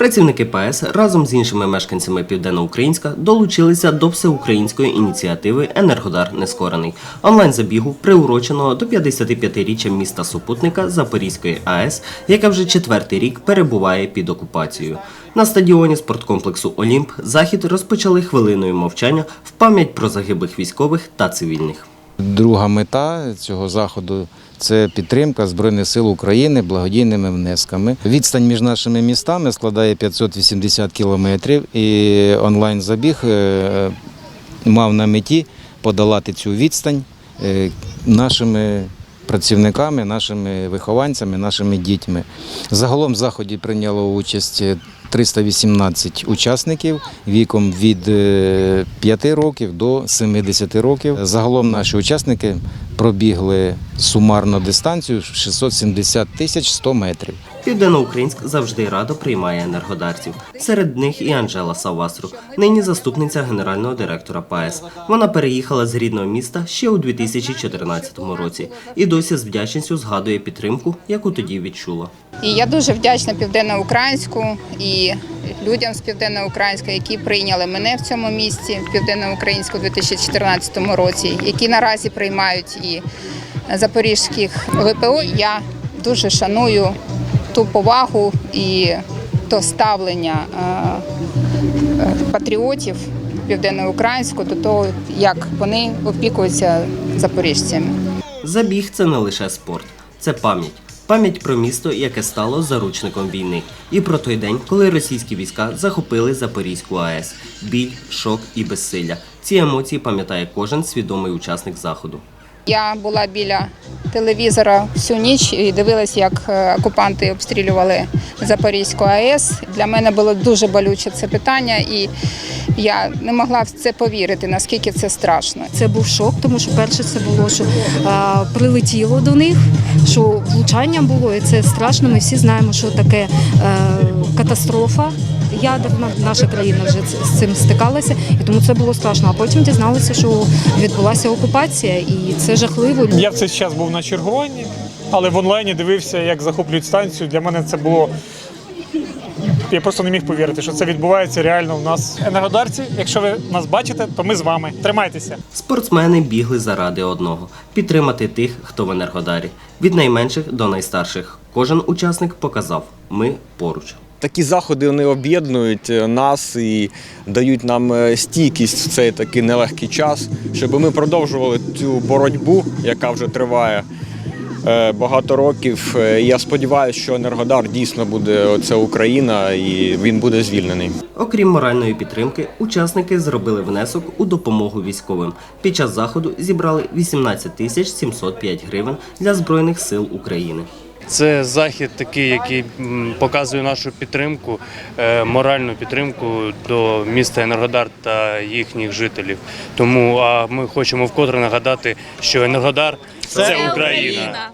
Працівники ПАЕС разом з іншими мешканцями Південноукраїнська долучилися до всеукраїнської ініціативи Енергодар Нескорений онлайн-забігу, приуроченого до 55-річчя міста супутника Запорізької АЕС, яка вже четвертий рік перебуває під окупацією. На стадіоні спорткомплексу Олімп захід розпочали хвилиною мовчання в пам'ять про загиблих військових та цивільних. Друга мета цього заходу це підтримка Збройних сил України благодійними внесками. Відстань між нашими містами складає 580 кілометрів, і онлайн-забіг е, мав на меті подолати цю відстань е, нашими працівниками, нашими вихованцями, нашими дітьми. Загалом в заході прийняло участь 318 учасників віком від е, 5 років до 70 років. Загалом наші учасники пробігли сумарно дистанцію 670 тисяч 100 метрів. Південноукраїнськ завжди радо приймає енергодарців. Серед них і Анжела Савасру, нині заступниця генерального директора ПАЕС. Вона переїхала з рідного міста ще у 2014 році і досі з вдячністю згадує підтримку, яку тоді відчула. І я дуже вдячна Південноукраїнську і людям з Південноукраїнська, які прийняли мене в цьому місці в Південноукраїнську у 2014 році, які наразі приймають і запорізьких ВПО. Я дуже шаную ту повагу і то ставлення е, патріотів Південноукраїнську до того, як вони опікуються запоріжцями. Забіг це не лише спорт, це пам'ять. Пам'ять про місто, яке стало заручником війни, і про той день, коли російські війська захопили Запорізьку АЕС. Біль, шок і безсилля. Ці емоції пам'ятає кожен свідомий учасник заходу. Я була біля телевізора всю ніч і дивилась, як е, окупанти обстрілювали Запорізьку АЕС. Для мене було дуже болюче це питання, і я не могла в це повірити, наскільки це страшно. Це був шок, тому що перше це було, що а, прилетіло до них, що влучання було, і це страшно. Ми всі знаємо, що таке е, катастрофа ядерна. Наша країна вже з цим стикалася, і тому це було страшно. А потім дізналися, що відбулася окупація, і це жахливо. Я в цей час був на чергуванні, але в онлайні дивився, як захоплюють станцію. Для мене це було. Я просто не міг повірити, що це відбувається реально у нас. Енергодарці, якщо ви нас бачите, то ми з вами. Тримайтеся. Спортсмени бігли заради одного підтримати тих, хто в енергодарі. Від найменших до найстарших. Кожен учасник показав: ми поруч. Такі заходи вони об'єднують е, нас і дають нам е, стійкість в цей такий нелегкий час, щоб ми продовжували цю боротьбу, яка вже триває е, багато років. Я сподіваюся, що Енергодар дійсно буде оце Україна і він буде звільнений. Окрім моральної підтримки, учасники зробили внесок у допомогу військовим. Під час заходу зібрали 18 тисяч 705 гривень для Збройних сил України. Це захід такий, який показує нашу підтримку, е, моральну підтримку до міста Енергодар та їхніх жителів. Тому а ми хочемо вкотре нагадати, що Енергодар це, Україна.